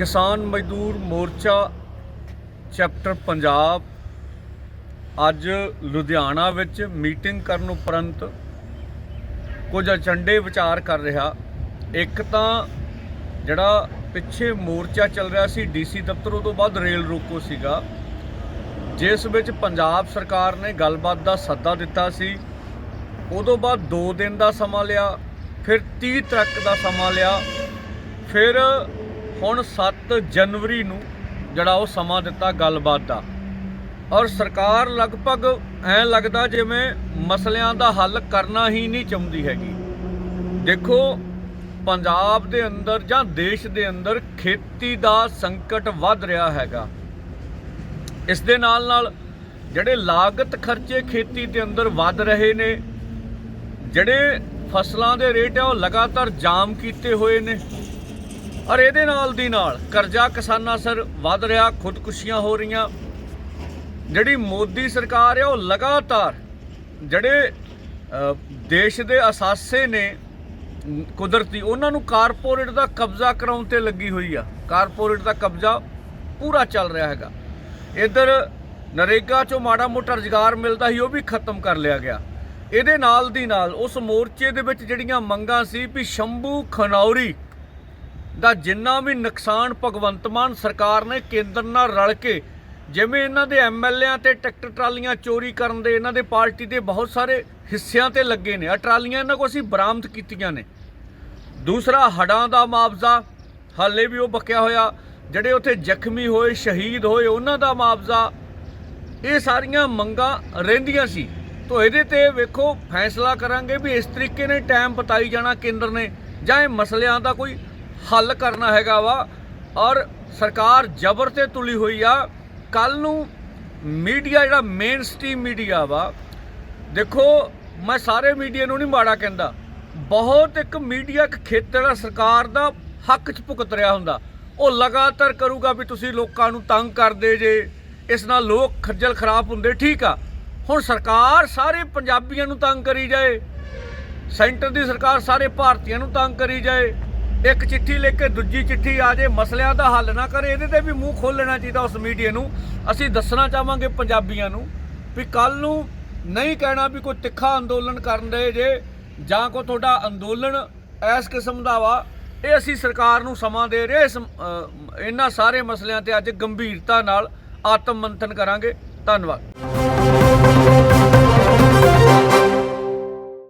ਕਿਸਾਨ ਮਜ਼ਦੂਰ ਮੋਰਚਾ ਚੈਪਟਰ ਪੰਜਾਬ ਅੱਜ ਲੁਧਿਆਣਾ ਵਿੱਚ ਮੀਟਿੰਗ ਕਰਨ ਉਪਰੰਤ ਕੁਝ ਏਜੰਡੇ ਵਿਚਾਰ ਕਰ ਰਿਹਾ। ਇੱਕ ਤਾਂ ਜਿਹੜਾ ਪਿੱਛੇ ਮੋਰਚਾ ਚੱਲ ਰਿਹਾ ਸੀ, ਡੀਸੀ ਦਫ਼ਤਰ ਉਹ ਤੋਂ ਬਾਅਦ ਰੇਲ ਰੋਕੋ ਸੀਗਾ। ਜਿਸ ਵਿੱਚ ਪੰਜਾਬ ਸਰਕਾਰ ਨੇ ਗੱਲਬਾਤ ਦਾ ਸੱਦਾ ਦਿੱਤਾ ਸੀ। ਉਦੋਂ ਬਾਅਦ 2 ਦਿਨ ਦਾ ਸਮਾਂ ਲਿਆ, ਫਿਰ 30 ਤੱਕ ਦਾ ਸਮਾਂ ਲਿਆ। ਫਿਰ ਹੁਣ 7 ਜਨਵਰੀ ਨੂੰ ਜਿਹੜਾ ਉਹ ਸਮਾਂ ਦਿੱਤਾ ਗੱਲਬਾਤ ਦਾ। ਔਰ ਸਰਕਾਰ ਲਗਭਗ ਐਂ ਲੱਗਦਾ ਜਿਵੇਂ ਮਸਲਿਆਂ ਦਾ ਹੱਲ ਕਰਨਾ ਹੀ ਨਹੀਂ ਚਾਹੁੰਦੀ ਹੈਗੀ। ਦੇਖੋ, ਪੰਜਾਬ ਦੇ ਅੰਦਰ ਜਾਂ ਦੇਸ਼ ਦੇ ਅੰਦਰ ਖੇਤੀ ਦਾ ਸੰਕਟ ਵੱਧ ਰਿਹਾ ਹੈਗਾ। ਇਸ ਦੇ ਨਾਲ ਨਾਲ ਜਿਹੜੇ ਲਾਗਤ ਖਰਚੇ ਖੇਤੀ ਦੇ ਅੰਦਰ ਵੱਧ ਰਹੇ ਨੇ, ਜਿਹੜੇ ਫਸਲਾਂ ਦੇ ਰੇਟ ਆ ਉਹ ਲਗਾਤਾਰ ਜਾਮ ਕੀਤੇ ਹੋਏ ਨੇ। ਔਰ ਇਹਦੇ ਨਾਲ ਦੀ ਨਾਲ ਕਰਜ਼ਾ ਕਿਸਾਨਾਂ ਸਿਰ ਵੱਧ ਰਿਹਾ, ਖੁਦਕੁਸ਼ੀਆਂ ਹੋ ਰਹੀਆਂ। ਜਿਹੜੀ ਮੋਦੀ ਸਰਕਾਰ ਹੈ ਉਹ ਲਗਾਤਾਰ ਜਿਹੜੇ ਦੇਸ਼ ਦੇ ਅਸਾਸੇ ਨੇ, ਕੁਦਰਤੀ, ਉਹਨਾਂ ਨੂੰ ਕਾਰਪੋਰੇਟ ਦਾ ਕਬਜ਼ਾ ਕਰਾਉਣ ਤੇ ਲੱਗੀ ਹੋਈ ਆ। ਕਾਰਪੋਰੇਟ ਦਾ ਕਬਜ਼ਾ ਪੂਰਾ ਚੱਲ ਰਿਹਾ ਹੈਗਾ। ਇਧਰ ਨਰੇਗਾ ਚੋਂ ਮਾੜਾ ਮੋਟਾ ਰੁਜ਼ਗਾਰ ਮਿਲਦਾ ਸੀ, ਉਹ ਵੀ ਖਤਮ ਕਰ ਲਿਆ ਗਿਆ। ਇਹਦੇ ਨਾਲ ਦੀ ਨਾਲ ਉਸ ਮੋਰਚੇ ਦੇ ਵਿੱਚ ਜਿਹੜੀਆਂ ਮੰਗਾਂ ਸੀ ਵੀ ਸ਼ੰਭੂ ਖਨੌਰੀ ਦਾ ਜਿੰਨਾ ਵੀ ਨੁਕਸਾਨ ਭਗਵੰਤ ਮਾਨ ਸਰਕਾਰ ਨੇ ਕੇਂਦਰ ਨਾਲ ਰਲ ਕੇ, ਜਿਵੇਂ ਇਹਨਾਂ ਦੇ ਐਮਐਲਏਆਂ ਤੇ ਟਰੈਕਟਰ ਟਰਾਲੀਆਂ ਚੋਰੀ ਕਰਨ ਦੇ ਇਹਨਾਂ ਦੇ ਪਾਰਟੀ ਦੇ ਬਹੁਤ ਸਾਰੇ ਹਿੱਸਿਆਂ ਤੇ ਲੱਗੇ ਨੇ ਆ ਟਰਾਲੀਆਂ ਇਹਨਾਂ ਕੋਲ ਅਸੀਂ ਬਰਾਮਦ ਕੀਤੀਆਂ ਨੇ। ਦੂਸਰਾ ਹੜਾਂ ਦਾ ਮੁਆਵਜ਼ਾ ਹਾਲੇ ਵੀ ਉਹ ਬਕਿਆ ਹੋਇਆ, ਜਿਹੜੇ ਉੱਥੇ ਜ਼ਖਮੀ ਹੋਏ, ਸ਼ਹੀਦ ਹੋਏ, ਉਹਨਾਂ ਦਾ ਮੁਆਵਜ਼ਾ ਇਹ ਸਾਰੀਆਂ ਮੰਗਾਂ ਰਹਿੰਦੀਆਂ ਸੀ। ਤੋ ਇਹਦੇ ਤੇ ਵੇਖੋ, ਫੈਸਲਾ ਕਰਾਂਗੇ ਵੀ ਇਸ ਤਰੀਕੇ ਨੇ ਟਾਈਮ ਬਤਾਈ ਜਾਣਾ ਕੇਂਦਰ ਨੇ, ਜਾਂ ਇਹ ਮਸਲਿਆਂ ਦਾ ਕੋਈ ਹੱਲ ਕਰਨਾ ਹੈਗਾ ਵਾ। ਔਰ ਸਰਕਾਰ ਜ਼ਬਰ ਤੇ ਤੁਲੀ ਹੋਈ ਆ। ਕੱਲ ਨੂੰ ਮੀਡੀਆ ਜਿਹੜਾ ਮੇਨ ਸਟ੍ਰੀਮ ਮੀਡੀਆ ਵਾ, ਦੇਖੋ, ਮੈਂ ਸਾਰੇ ਮੀਡੀਆ ਨੂੰ ਨਹੀਂ ਮਾੜਾ ਕਹਿੰਦਾ। ਬਹੁਤ ਇੱਕ ਮੀਡੀਆ ਇੱਕ ਖੇਤਰ ਆ, ਸਰਕਾਰ ਦਾ ਹੱਕ 'ਚ ਭੁਗਤ ਰਿਹਾ ਹੁੰਦਾ। ਉਹ ਲਗਾਤਾਰ ਕਰੂਗਾ ਵੀ ਤੁਸੀਂ ਲੋਕਾਂ ਨੂੰ ਤੰਗ ਕਰਦੇ ਜੇ। ਇਸ ਨਾਲ ਲੋਕ ਖੱਜਲ ਖਰਾਬ ਹੁੰਦੇ, ਠੀਕ ਆ। ਹੁਣ ਸਰਕਾਰ ਸਾਰੇ ਪੰਜਾਬੀਆਂ ਨੂੰ ਤੰਗ ਕਰੀ ਜਾਏ। ਸੈਂਟਰ ਦੀ ਸਰਕਾਰ ਸਾਰੇ ਭਾਰਤੀਆਂ ਨੂੰ ਤੰਗ ਕਰੀ ਜਾਏ। ਇੱਕ ਚਿੱਠੀ ਲਿਖ ਕੇ ਦੂਜੀ ਚਿੱਠੀ ਆ ਜੇ ਮਸਲਿਆਂ ਦਾ ਹੱਲ ਨਾ ਕਰੇ ਇਹਦੇ ਤੇ ਵੀ ਮੂੰਹ ਖੋਲ ਲੈਣਾ ਚਾਹੀਦਾ ਉਸ ਮੀਡੀਆ ਨੂੰ। ਅਸੀਂ ਦੱਸਣਾ ਚਾਹਾਂਗੇ ਪੰਜਾਬੀਆਂ ਨੂੰ ਵੀ ਕੱਲ ਨੂੰ ਨਹੀਂ ਕਹਿਣਾ ਵੀ ਕੋਈ ਤਿੱਖਾ ਅੰਦੋਲਨ ਕਰਨ ਦੇ ਜੇ ਜਾਂ ਕੋ ਤੁਹਾਡਾ ਅੰਦੋਲਨ ਇਸ ਕਿਸਮ ਦਾ ਵਾ ਇਹ ਅਸੀਂ ਸਰਕਾਰ ਨੂੰ ਸਮਾਂ ਦੇ ਰਹੇ ਇਸ, ਇਹਨਾਂ ਸਾਰੇ ਮਸਲਿਆਂ ਤੇ ਅੱਜ ਗੰਭੀਰਤਾ ਨਾਲ ਆਤਮ ਮੰਥਨ ਕਰਾਂਗੇ। ਧੰਨਵਾਦ।